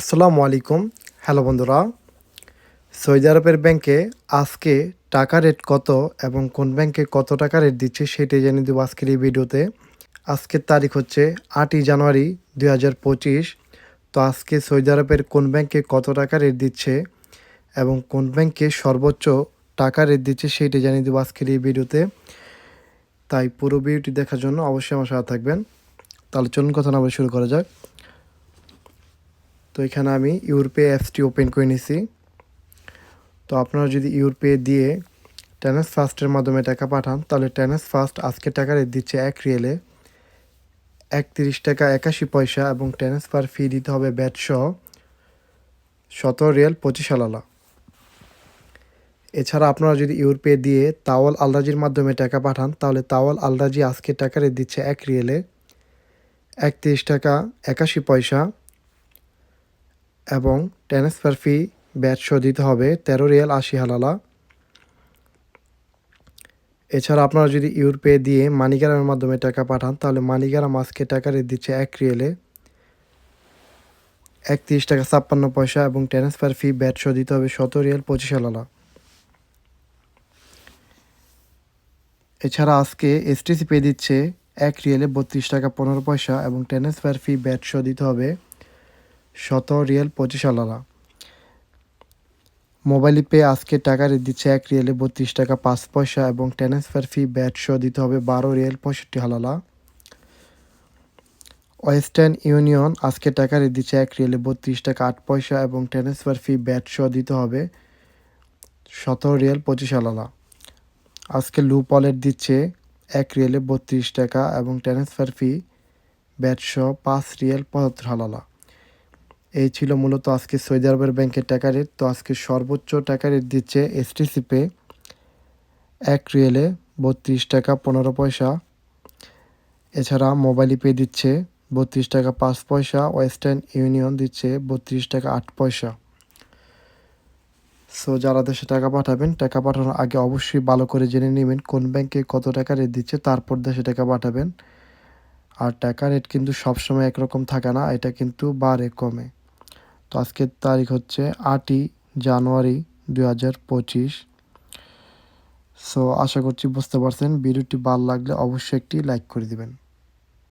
আসসালামু আলাইকুম। হ্যালো বন্ধুরা, সৌদি আরবের ব্যাংকে আজকে টাকা রেট কত এবং কোন ব্যাংকে কত টাকা রেট দিচ্ছে সেটাই জেনে দেবো আজকের এই ভিডিওতে। আজকের তারিখ হচ্ছে আটই জানুয়ারি দুই হাজার পঁচিশ। তো আজকে সৌদি আরবের কোন ব্যাংকে কত টাকা রেট দিচ্ছে এবং কোন ব্যাংকে সর্বোচ্চ টাকা রেট দিচ্ছে সেইটা জানিয়ে দেবো আজকের এই ভিডিওতে। তাই পুরো ভিডিওটি দেখার জন্য অবশ্যই আমার সাথে থাকবেন। তাহলে চলুন কথা না শুরু করা যাক। তো এখানে আমি ইউরপে অ্যাপসটি ওপেন করে নিছি। তো আপনারা যদি ইউরপে দিয়ে টেনেস ফার্স্টের মাধ্যমে টাকা পাঠান, তাহলে টেনেস ফার্স্ট আজকে টাকা রেট দিচ্ছে এক রিয়েলে একত্রিশ টাকা একাশি পয়সা এবং ট্রান্সফার ফি দিতে হবে ব্যাট সহ সতেরো রিয়েল পঁচিশ আলালা এছাড়া আপনারা যদি ইউরোপে দিয়ে তাওয়াল আলরাজির মাধ্যমে টাকা পাঠান, তাহলে তাওয়াল আলরাজি আজকে টাকা রেট দিচ্ছে এক রিয়েলে একত্রিশ টাকা একাশি পয়সা এবং ট্রান্সফার ফি ব্যাট সহ দিতে হবে তেরো রিয়াল আশি হালালা। এছাড়া আপনারা যদি ইউরপে দিয়ে মানিগ্রামের মাধ্যমে টাকা পাঠান, তাহলে মানিগ্রাম আজকে টাকা রেট দিচ্ছে এক রিয়েলে একত্রিশ টাকা ছাপ্পান্ন পয়সা এবং ট্রান্সফার ফি ব্যাট সহ দিতে হবে সতেরো রিয়াল পঁচিশ হালালা। এছাড়া আজকে এসটিসি পে দিচ্ছে এক রিয়েলে বত্রিশ টাকা পনেরো পয়সা এবং ট্রান্সফার ফি ব্যাট সহ দিতে হবে শত রিয়েল পঁচিশ আলালা মোবাইল পে আজকে টাকা দিচ্ছে এক রিয়েলে বত্রিশ টাকা পাঁচ পয়সা এবং ট্রান্সফার ফি ব্যাট সহ দিতে হবে বারো রিয়েল পঁয়ষট্টি হালালা ওয়েস্টার্ন ইউনিয়ন আজকে টাকা দিচ্ছে এক রিয়েলে বত্রিশ টাকা আট পয়সা এবং ট্রান্সফার ফি ব্যাট সহ দিতে হবে সতেরো রিয়েল পঁচিশ হালালা আজকে লু পলেট দিচ্ছে এক রিয়েলে বত্রিশ টাকা এবং ট্রান্সফার ফি ব্যাট সহ পাঁচ রিয়েল পঁচাত্তর হালালা এই ছিল মূলত আজকে সৌদি আরবের ব্যাংকের টাকা রেট। তো আজকে সর্বোচ্চ টাকা রেট দিচ্ছে এসটিসি পে এক রিয়েলে বত্রিশ টাকা পনেরো পয়সা। এছাড়া মোবাইল পে দিচ্ছে বত্রিশ টাকা পাঁচ পয়সা, ওয়েস্টার্ন ইউনিয়ন দিচ্ছে বত্রিশ টাকা আট পয়সা। সো যারা দেশে টাকা পাঠাবেন, টাকা পাঠানোর আগে অবশ্যই ভালো করে জেনে নেবেন কোন ব্যাংকে কত টাকা রেট দিচ্ছে, তারপর দেশে টাকা পাঠাবেন। আর টাকা রেট কিন্তু সবসময় একরকম থাকে না, এটা কিন্তু বাড়ে কমে। তো আজকের তারিখ হচ্ছে আটই জানুয়ারি দুই হাজার পঁচিশ। সো আশা করছি বুঝতে পারছেন। ভিডিওটি ভালো লাগলে অবশ্যই একটি লাইক করে দিবেন।